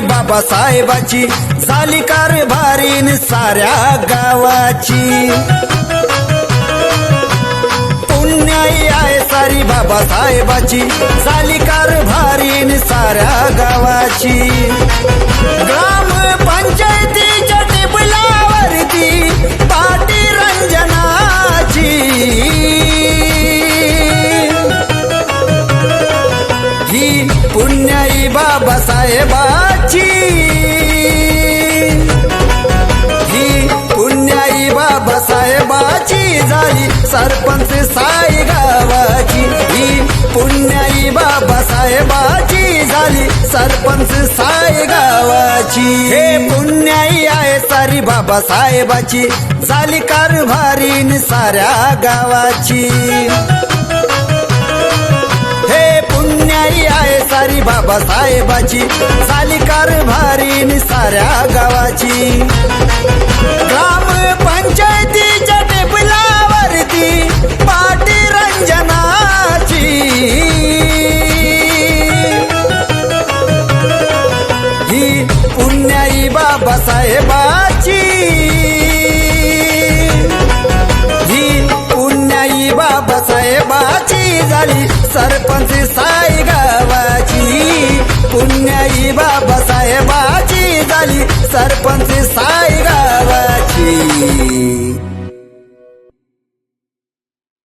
बाबासाहेबाची. झाली कारभारीन साऱ्या गावाची. पुण्याई आहे सारी बाबासाहेबाची. झाली कारभारीन साऱ्या गावाची. पुण्याई बाबासाहेबाची. ही पुण्याई बाबासाहेबाची झाली सरपंच साई गावाची. ही पुण्याई बाबासाहेबाची झाली सरपंच साई गावाची. हे पुण्याई आहे सारी बाबासाहेबाची. झाली कारभारीन साऱ्या गावाची. बाबासाहेबाची. झाली कारभारीन साऱ्या गावाची. ग्राम पंचायतीच्या टेबलावरती पाटी रंजनाची. ही पुण्याई बाबासाहेबाची. ही पुण्याई बाबासाहेबाची झाली सरपंच